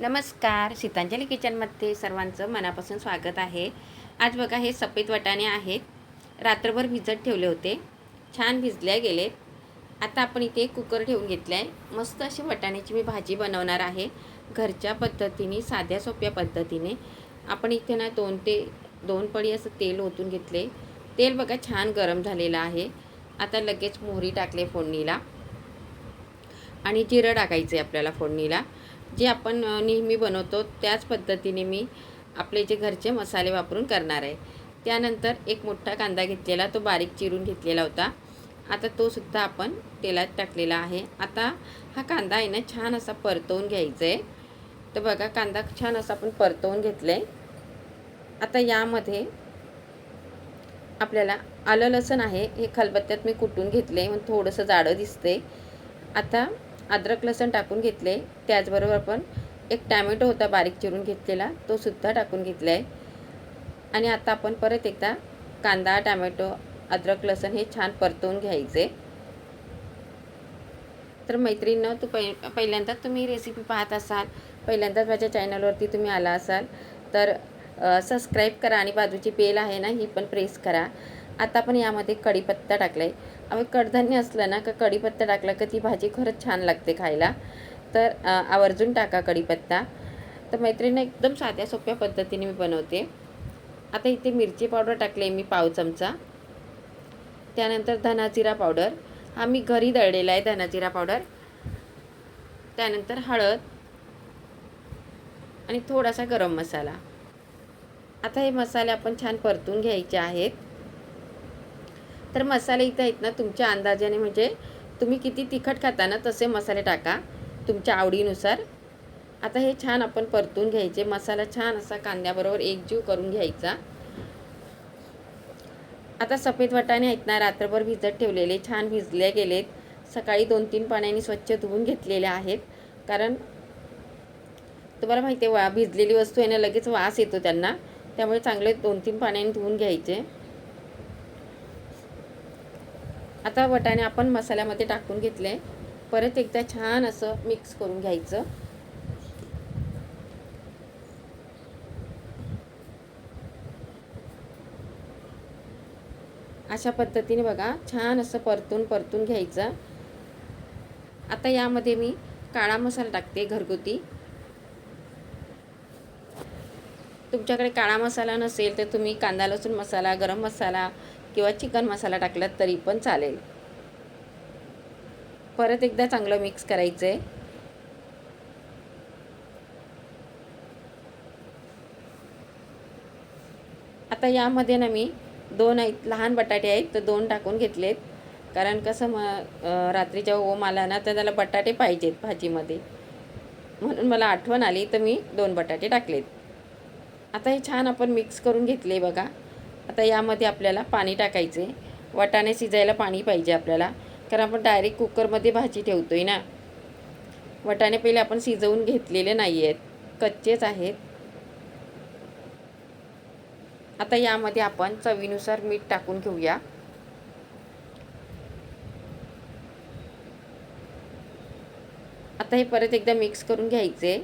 नमस्कार सीतांजली किचनमध्ये सर्वांचं मनापासून स्वागत आहे. आज बघा हे सफेद वाटाणे आहेत. रात्रभर भिजत ठेवले होते. छान भिजल्या गेलेत आता आपण इथे कुकर ठेवून घेतला आहे मस्त अशी वाटाण्याची मी भाजी बनवणार आहे. घरच्या पद्धतीने साध्या सोप्या पद्धतीने. आपण इथे ना दोन ते दोन पडी असं तेल ओतून घेतले. तेल बघा छान गरम झालेलं आहे. आता लगेच मोहरी टाकले फोडणीला. आणि जिरं टाकायचं आहे आपल्याला फोडणीला. जे आपण नेहमी बनवतो त्याच पद्धतीने मी आपले जे घरचे मसाले वापरून करणार आहे. त्यानंतर एक मोठा कांदा घेतलेला तो बारीक चिरून घेतलेला होता. आता तो सुद्धा आपण तेलात टाकलेला आहे. आता हा कांदा आहे ना छान असा परतवून घ्यायचा आहे तर बघा कांदा छान असा आपण परतवून घेतला आहे आता यामध्ये आपल्याला आलं लसण आहे. हे खलबत्त्यात मी कुटून घेतले मग थोडंसं जाडं दिसते आता अद्रक लसूण टाकून घेतले. त्याचबरोबर आपण एक टॅमॅटो होता बारीक चिरून घेतलेला तो सुद्धा टाकून घेतला आहे आणि आता आपण परत एकदा कांदा टॅमॅटो अद्रक लसूण हे छान परतवून घ्यायचे. तर मैत्रिणीनं तू पै पहिल्यांदाच तुम्ही रेसिपी पाहत असाल पहिल्यांदाच माझ्या चॅनलवरती तुम्ही आला असाल तर सबस्क्राईब करा आणि बाजूची बेल आहे ना ही पण प्रेस करा. आता आपण यामध्ये कढीपत्ता टाकला आहे कडधान्य असलं ना का कढीपत्ता टाकला का ती भाजी खरंच छान लागते खायला. तर आवर्जून टाका कढीपत्ता. तर मैत्रिणी एकदम साध्या सोप्या पद्धतीने मी बनवते. आता इथे मिरची पावडर टाकले मी पाव चमचा. त्यानंतर धनाजिरा पावडर. हा मी घरी दळलेला आहे धनाजिरा पावडर. त्यानंतर हळद आणि थोडासा गरम मसाला. आता हे मसाले आपण छान परतून घ्यायचे आहेत. तर मसाले इथं आहेत ना तुमच्या अंदाजाने म्हणजे तुम्ही किती तिखट खाता ना तसे मसाले टाका तुमच्या आवडीनुसार. आता हे छान आपण परतून घ्यायचे. मसाला छान असा कांद्याबरोबर एकजीव करून घ्यायचा. आता सफेद वाटाणे आहेत ना रात्रभर भिजत ठेवलेले छान भिजले गेलेत. सकाळी दोन तीन पाण्याने स्वच्छ धुवून घेतलेले आहेत. कारण तुम्हाला माहिती आहे वा भिजलेली वस्तू आहे ना लगेच वास येतो त्यांना. त्यामुळे चांगले दोन तीन पाण्याने धुवून घ्यायचे. आता वटाणे आपण मसाल्यामध्ये टाकून घेतले. परत एकदा छान असं मिक्स करून घ्यायचं. अशा पद्धतीने बघा छान असं परतून परतून घ्यायचं. आता यामध्ये मी काळा मसाला टाकते घरगुती. तुमच्याकडे काळा मसाला नसेल तर तुम्ही कांदा लसूण मसाला गरम मसाला किंवा चिकन मसाला टाकलात तरी पण चालेल. परत एकदा चांगलं मिक्स करायचं आहे आता यामध्ये ना मी दोन आहेत लहान बटाटे आहेत तर दोन टाकून घेतलेत. कारण कसं मग रात्रीच्या ओम आला ना तर त्याला बटाटे पाहिजेत भाजीमध्ये. म्हणून मला आठवण आली तर मी दोन बटाटे टाकलेत. आता हे छान आपण मिक्स करून घेतले बघा. आता यामध्ये आपल्याला पाणी टाकायचे वाटाणे शिजायला पाणी पाहिजे आपल्याला. कारण आपण डायरेक्ट कुकरमध्ये भाजी ठेवतो आहे ना. वटाणे पहिले आपण शिजवून घेतलेले नाही आहेत कच्चेच आहेत. आता यामध्ये आपण चवीनुसार मीठ टाकून घेऊया. आता हे परत एकदा मिक्स करून घ्यायचे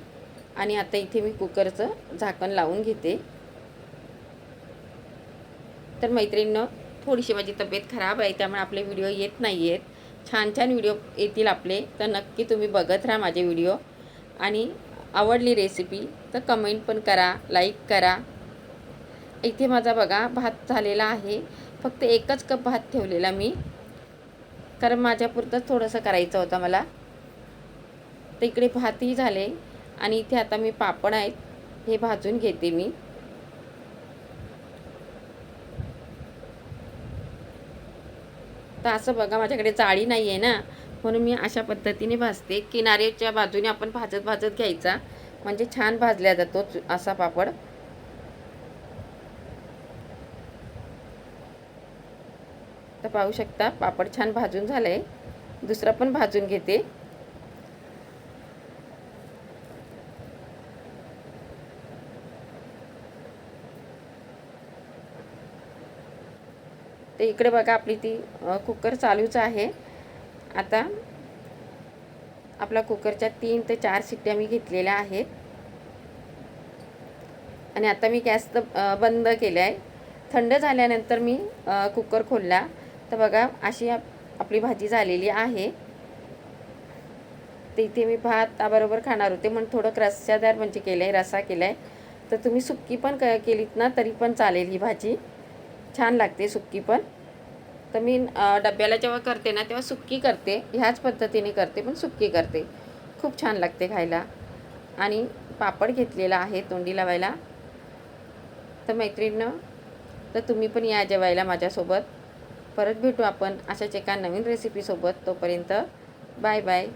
आणि आता इथे मी कुकरचं झाकण लावून घेते. तर मैत्रिणीनं थोडीशी माझी तब्येत खराब आहे त्यामुळे आपले व्हिडिओ येत नाही आहेत छान छान व्हिडिओ येतील आपले तर नक्की तुम्ही बघत राहा माझे व्हिडिओ. आणि आवडली रेसिपी तर कमेंट पण करा लाईक करा. इथे माझा बघा भात झालेला आहे. फक्त एकच कप भात ठेवलेला मी. कारण माझ्यापुरतंच थोडंसं करायचं होतं मला. तर इकडे भातही झाले. आणि इथे आता मी पापड आहेत हे भाजून घेते मी. तर असं बघा माझ्याकडे जाळी नाही आहे ना. म्हणून मी अशा पद्धतीने भाजते. किनारेच्या बाजूने आपण भाजत भाजत घ्यायचा. म्हणजे छान भाजल्या जातो असा पापड. तर पाहू शकता पापड छान भाजून झालं आहे दुसरा पण भाजून घेते. तर इकडे बघा आपली ती कुकर चालूच आहे. आता आपला कुकरच्या तीन ते चार शिट्ट्या मी घेतलेल्या आहेत. आणि आता मी गॅस तर बंद केला आहे. थंड झाल्यानंतर मी कुकर खोलला. तर बघा अशी आपली भाजी झालेली आहे. तर इथे मी भात बरोबर खाणार होते. म्हणून थोडं रस्सादार म्हणजे केलं आहे रसा केला आहे तर तुम्ही सुक्की पण क केलीत ना तरी पण चालेल ही भाजी. छान लागते सुक्की पण. तर मी डब्याला जेव्हा करते ना तेव्हा सुक्की करते. ह्याच पद्धतीने करते पण सुक्की करते. खूप छान लागते खायला. आणि पापड घेतलेला आहे तोंडी लावायला. तर मैत्रिणीनं तर तुम्ही पण या जेवायला माझ्यासोबत. परत भेटू आपण अशाच एका नवीन रेसिपीसोबत तोपर्यंत बाय बाय